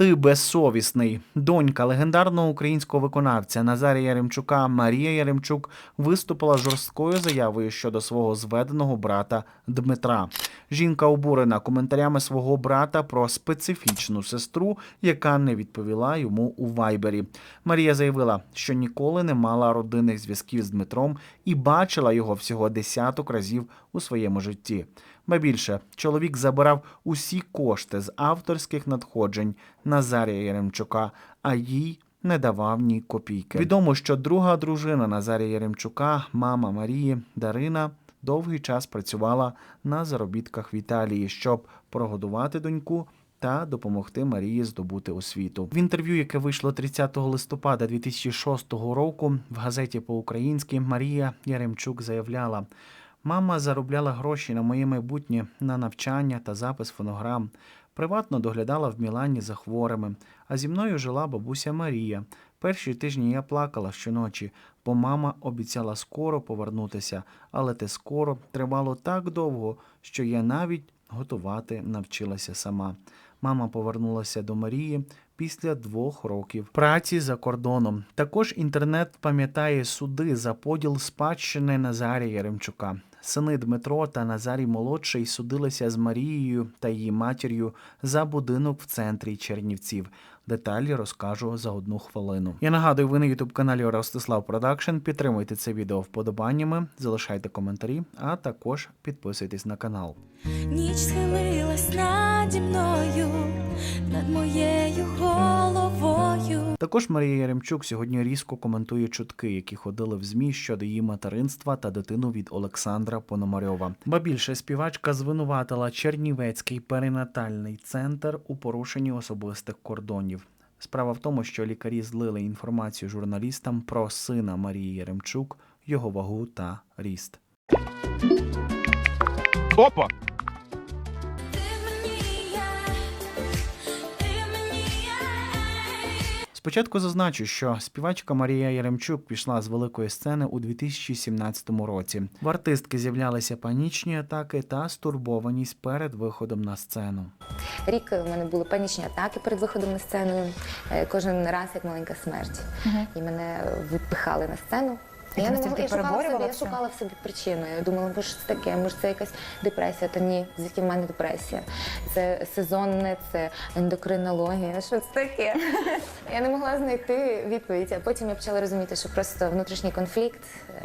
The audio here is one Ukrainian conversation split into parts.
Ти безсовісний. Донька легендарного українського виконавця Назарія Яремчука Марія Яремчук виступила жорсткою заявою щодо свого зведеного брата Дмитра. Жінка обурена коментарями свого брата про специфічну сестру, яка не відповіла йому у вайбері. Марія заявила, що ніколи не мала родинних зв'язків з Дмитром і бачила його всього десяток разів у своєму житті. Ба більше, чоловік забирав усі кошти з авторських надходжень Назарія Яремчука, а їй не давав ні копійки. Відомо, що друга дружина Назарія Яремчука, мама Марії Дарина, довгий час працювала на заробітках в Італії, щоб прогодувати доньку. Та допомогти Марії здобути освіту в інтерв'ю, яке вийшло 30 листопада 2006 року, в газеті по-українськи Марія Яремчук заявляла: Мама заробляла гроші на моє майбутнє на навчання та запис фонограм. Приватно доглядала в Мілані за хворими, а зі мною жила бабуся Марія. Перші тижні я плакала щоночі, бо мама обіцяла скоро повернутися, але те скоро тривало так довго, що я навіть готувати навчилася сама. Мама повернулася до Марії після двох років праці за кордоном. Також інтернет пам'ятає суди за поділ спадщини Назарія Яремчука. Сини Дмитро та Назарій молодший судилися з Марією та її матір'ю за будинок в центрі Чернівців. Деталі розкажу за одну хвилину. Я нагадую, ви на ютуб каналі Ростислав Продакшн. Підтримуйте це відео вподобаннями, залишайте коментарі, а також підписуйтесь на канал. Ніч схилилась наді мною, над моєю головою. Також Марія Яремчук сьогодні різко коментує чутки, які ходили в змі щодо її материнства та дитину від Олександра Пономарьова. Ба більше співачка звинуватила Чернівецький перинатальний центр у порушенні особистих кордонів. Справа в тому, що лікарі злили інформацію журналістам про сина Марії Яремчук, його вагу та ріст. Опа! Спочатку зазначу, що співачка Марія Яремчук пішла з великої сцени у 2017 році. В артистки з'являлися панічні атаки та стурбованість перед виходом на сцену. Рік у мене були панічні атаки перед виходом на сцену. е, Кожен раз як маленька смерть. І мене випихали на сцену. Я не могла, я шукала, в собі, я шукала в собі причину. Я думала, що це таке, може це якась депресія, та ні, звідки в мене депресія. Це сезонне, це ендокринологія. Що це таке? Я не могла знайти відповідь, а потім я почала розуміти, що просто внутрішній конфлікт е,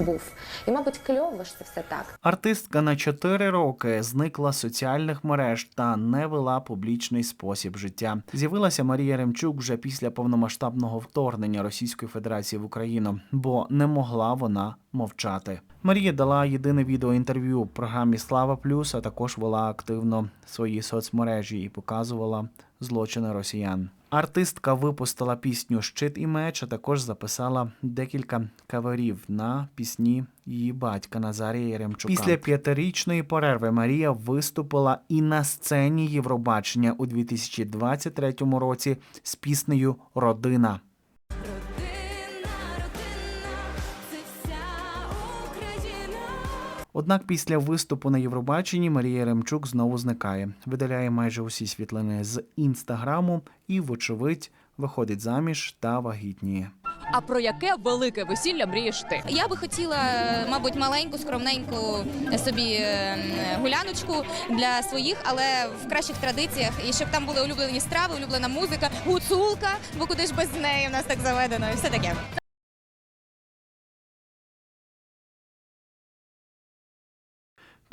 був. І, мабуть, кльово що це все так. Артистка на 4 роки зникла з соціальних мереж та не вела публічний спосіб життя. З'явилася Марія Ремчук вже після повномасштабного вторгнення Російської Федерації в Україну, бо не могла вона мовчати. Марія дала єдине відеоінтерв'ю в програмі Слава Плюс, а також вела активно свої соцмережі і показувала злочини росіян. Артистка випустила пісню Щит і меч, а також записала декілька каверів на пісні її батька Назарія Яремчука. Після п'ятирічної перерви Марія виступила і на сцені Євробачення у 2023 році з піснею Родина. Родина, Однак після виступу на Євробаченні Марія Ремчук знову зникає, видаляє майже усі світлини з інстаграму і, вочевидь, виходить заміж та вагітніє. А про яке велике весілля мрієш ти? Я би хотіла, мабуть, маленьку, скромненьку собі е, гуляночку для своїх, але в кращих традиціях, і щоб там були улюблені страви, улюблена музика, гуцулка, бо куди ж без неї в нас так заведено, і все таке.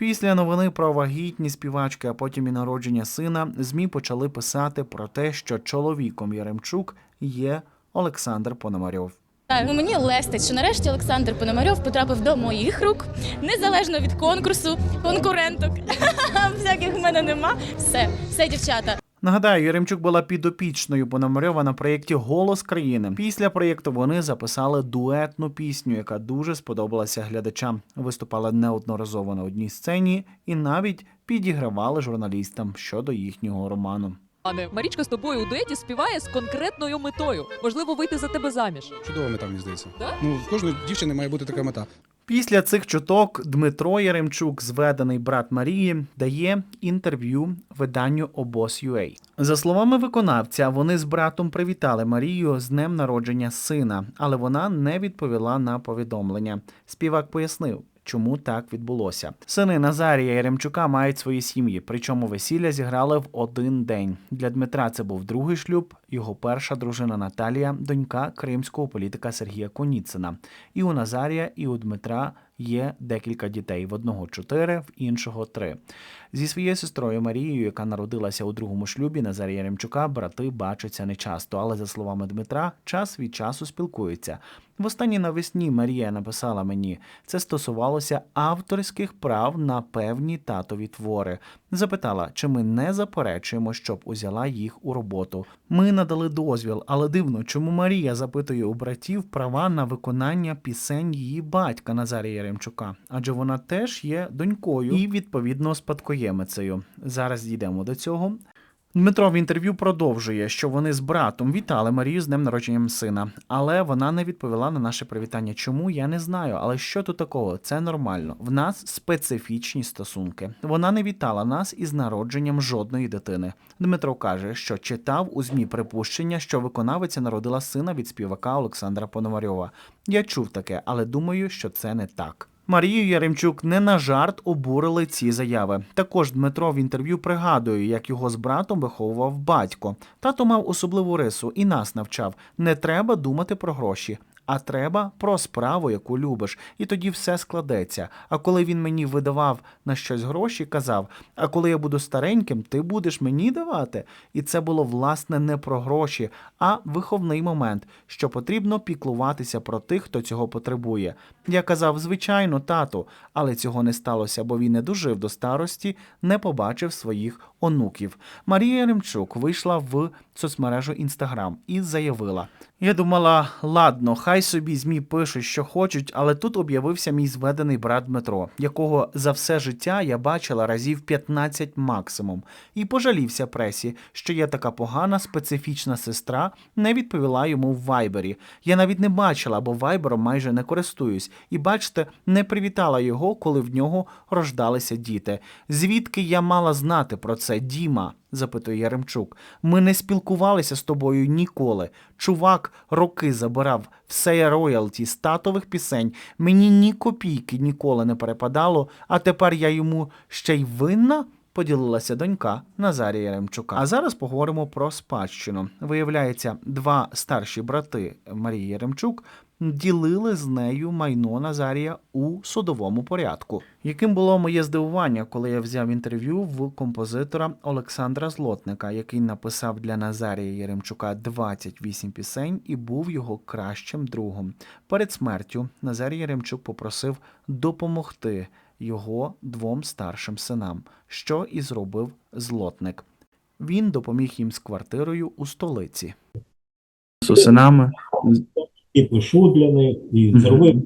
Після новини про вагітні співачки, а потім і народження сина, змі почали писати про те, що чоловіком Яремчук є Олександр Пономарьов. Ну мені лестить, що нарешті Олександр Пономарьов потрапив до моїх рук, незалежно від конкурсу, конкуренток. Всяких в мене нема. Все, все, дівчата. Нагадаю, Яремчук була підопічною Пономарьова на проєкті Голос країни. Після проєкту вони записали дуетну пісню, яка дуже сподобалася глядачам. Виступали неодноразово на одній сцені і навіть підігравали журналістам щодо їхнього роману. Пане Марічка з тобою у дуеті співає з конкретною метою. Можливо, вийти за тебе заміж. Чудова мета, мені здається. Да? Ну, в кожної дівчини має бути така мета. Після цих чуток Дмитро Яремчук, зведений брат Марії, дає інтерв'ю виданню Обос.ua. За словами виконавця, вони з братом привітали Марію з днем народження сина, але вона не відповіла на повідомлення. Співак пояснив. Чому так відбулося? Сини Назарія Яремчука мають свої сім'ї, причому весілля зіграли в один день. Для Дмитра це був другий шлюб. Його перша дружина Наталія, донька кримського політика Сергія Коніцина. І у Назарія, і у Дмитра є декілька дітей: в одного чотири, в іншого три. Зі своєю сестрою Марією, яка народилася у другому шлюбі Назарія Яремчука, брати бачаться нечасто, але за словами Дмитра, час від часу спілкуються. Востаннє навесні Марія написала мені, це стосувалося авторських прав на певні татові твори. Запитала, чи ми не заперечуємо, щоб узяла їх у роботу. Ми надали дозвіл, але дивно, чому Марія запитує у братів права на виконання пісень її батька Назарія Яремчука, адже вона теж є донькою і відповідно спадкоємицею. Зараз дійдемо до цього. Дмитро в інтерв'ю продовжує, що вони з братом вітали Марію з днем народженням сина, але вона не відповіла на наше привітання. Чому я не знаю, але що тут такого? Це нормально. В нас специфічні стосунки. Вона не вітала нас із народженням жодної дитини. Дмитро каже, що читав у змі припущення, що виконавиця народила сина від співака Олександра Пономарьова. Я чув таке, але думаю, що це не так. Марію Яремчук не на жарт обурили ці заяви. Також Дмитро в інтерв'ю пригадує, як його з братом виховував батько. Тато мав особливу рису і нас навчав: не треба думати про гроші. А треба про справу, яку любиш, і тоді все складеться. А коли він мені видавав на щось гроші, казав: А коли я буду стареньким, ти будеш мені давати. І це було власне не про гроші, а виховний момент, що потрібно піклуватися про тих, хто цього потребує. Я казав, звичайно, тату, але цього не сталося, бо він не дожив до старості, не побачив своїх онуків. Марія Яремчук вийшла в соцмережу Інстаграм і заявила: Я думала, ладно, хай собі змі пишуть, що хочуть, але тут об'явився мій зведений брат Дмитро, якого за все життя я бачила разів 15 максимум, і пожалівся пресі, що я така погана специфічна сестра, не відповіла йому в вайбері. Я навіть не бачила, бо вайбером майже не користуюсь, і бачите, не привітала його, коли в нього рождалися діти. Звідки я мала знати про це, Діма? Запитує Яремчук. Ми не спілкувалися з тобою ніколи. Чувак роки забирав все роялті з татових пісень. Мені ні копійки ніколи не перепадало, а тепер я йому ще й винна. Поділилася донька Назарія Яремчука. А зараз поговоримо про спадщину. Виявляється, два старші брати Марії Яремчук ділили з нею майно Назарія у судовому порядку. Яким було моє здивування, коли я взяв інтерв'ю в композитора Олександра Злотника, який написав для Назарія Яремчука 28 пісень і був його кращим другом. Перед смертю Назарій Яремчук попросив допомогти його двом старшим синам, що і зробив злотник. Він допоміг їм з квартирою у столиці. з синами. І пишу для них, і зробив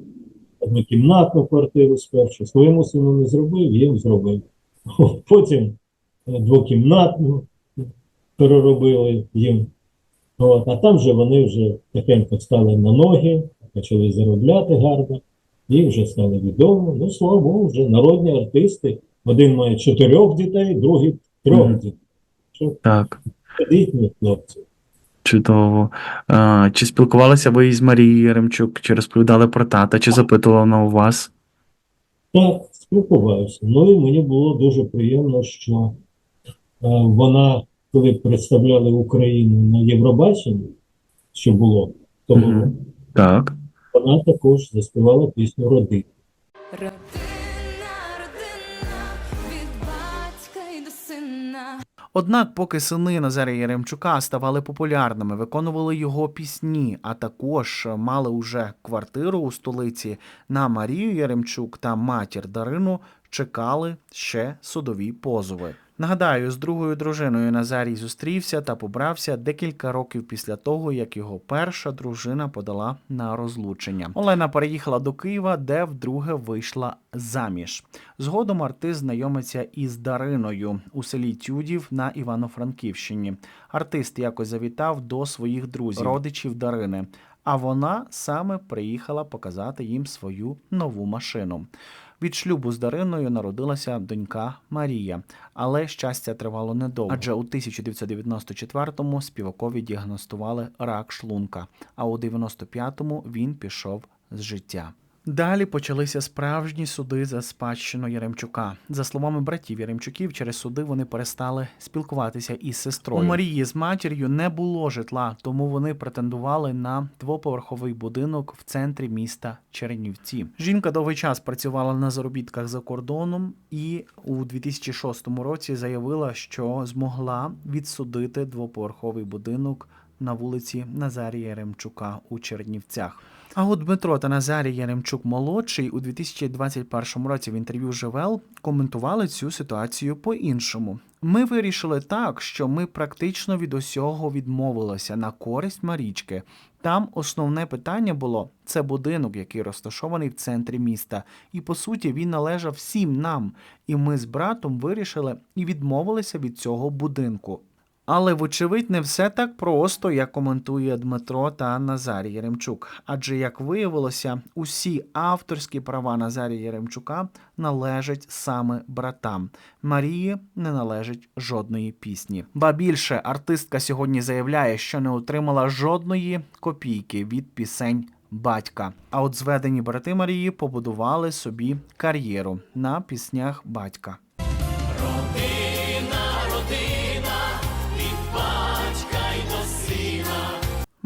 однокімнатну квартиру спершу. Своєму сину не зробив, їм зробив. Потім е, двокімнатну переробили їм. От, а там вже вони вже тихенько стали на ноги, почали заробляти гарно, і вже стали відомі. Ну, слава Богу, вже народні артисти. Один має чотирьох дітей, другий трьох Мгм. дітей. Так, Рідні хлопці. Чудово. А, чи спілкувалися ви із Марією Яремчук, чи розповідали про тата, чи запитувала вона у вас? Так, спілкувався. Ну і мені було дуже приємно, що е, вона, коли представляли Україну на Євробаченні, що було тому, Мгм. році, Так. вона також заспівала пісню родина, Однак, поки сини Назарія Яремчука ставали популярними, виконували його пісні, а також мали уже квартиру у столиці на Марію Яремчук та матір Дарину, чекали ще судові позови. Нагадаю, з другою дружиною Назарій зустрівся та побрався декілька років після того, як його перша дружина подала на розлучення. Олена переїхала до Києва, де вдруге вийшла заміж. Згодом артист знайомиться із Дариною у селі Тюдів на Івано-Франківщині. Артист якось завітав до своїх друзів, родичів Дарини. а вона саме приїхала показати їм свою нову машину. Від шлюбу з Дариною народилася донька Марія, але щастя тривало недовго. Адже у 1994-му співакові діагностували рак шлунка, а у 95-му він пішов з життя. Далі почалися справжні суди за спадщину Яремчука. За словами братів Яремчуків, через суди вони перестали спілкуватися із сестрою. У Марії з матір'ю не було житла, тому вони претендували на двоповерховий будинок в центрі міста Чернівці. Жінка довгий час працювала на заробітках за кордоном і у 2006 році заявила, що змогла відсудити двоповерховий будинок на вулиці Назарія Яремчука у Чернівцях. А от Дмитро та Назарій Яремчук молодший у 2021 році в інтерв'ю Живел коментували цю ситуацію по-іншому. Ми вирішили так, що ми практично від усього відмовилися на користь Марічки. Там основне питання було це будинок, який розташований в центрі міста, і по суті він належав всім нам. І ми з братом вирішили і відмовилися від цього будинку. Але, вочевидь, не все так просто, як коментує Дмитро та Назарій Яремчук. Адже, як виявилося, усі авторські права Назарія Яремчука належать саме братам. Марії не належить жодної пісні. Ба більше артистка сьогодні заявляє, що не отримала жодної копійки від пісень. Батька, а от зведені брати Марії побудували собі кар'єру на піснях батька.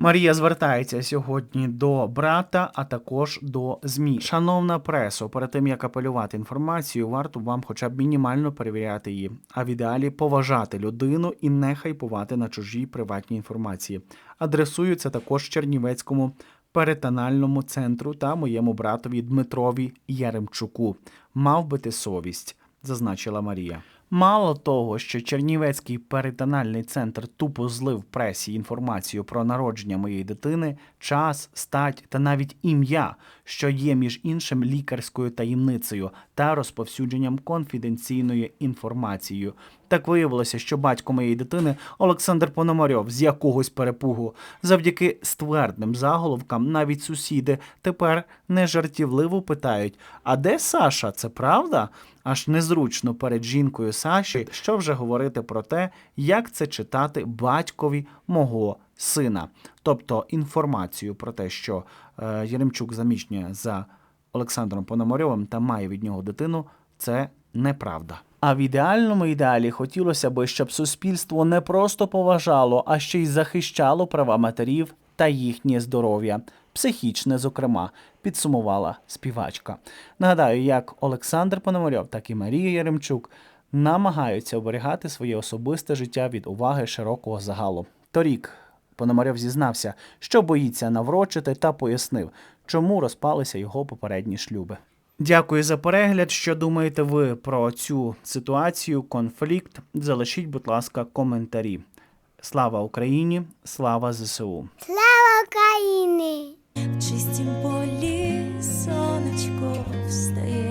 Марія звертається сьогодні до брата, а також до ЗМІ. Шановна пресо, перед тим як апелювати інформацію, варто вам хоча б мінімально перевіряти її, а в ідеалі поважати людину і не хайпувати на чужій приватній інформації. Адресую також Чернівецькому перетональному центру та моєму братові Дмитрові Яремчуку. Мав би ти совість, зазначила Марія. Мало того, що Чернівецький перитональний центр тупо злив пресі інформацію про народження моєї дитини, час, стать та навіть ім'я, що є між іншим лікарською таємницею та розповсюдженням конфіденційної інформації. Так виявилося, що батько моєї дитини Олександр Пономарьов з якогось перепугу, завдяки ствердним заголовкам, навіть сусіди тепер нежартівливо питають: а де Саша? Це правда? Аж незручно перед жінкою Саші, що вже говорити про те, як це читати батькові мого сина. Тобто інформацію про те, що е, Яремчук заміжнює за Олександром Пономарьовим та має від нього дитину, це неправда. А в ідеальному ідеалі хотілося би, щоб суспільство не просто поважало, а ще й захищало права матерів та їхнє здоров'я, психічне, зокрема, підсумувала співачка. Нагадаю, як Олександр Пономарьов, так і Марія Яремчук намагаються оберігати своє особисте життя від уваги широкого загалу. Торік Пономарьов зізнався, що боїться наврочити, та пояснив, чому розпалися його попередні шлюби. Дякую за перегляд. Що думаєте ви про цю ситуацію? Конфлікт? Залишіть, будь ласка, коментарі. Слава Україні! Слава ЗСУ! Слава Україні! В чистім полі сонечко встає.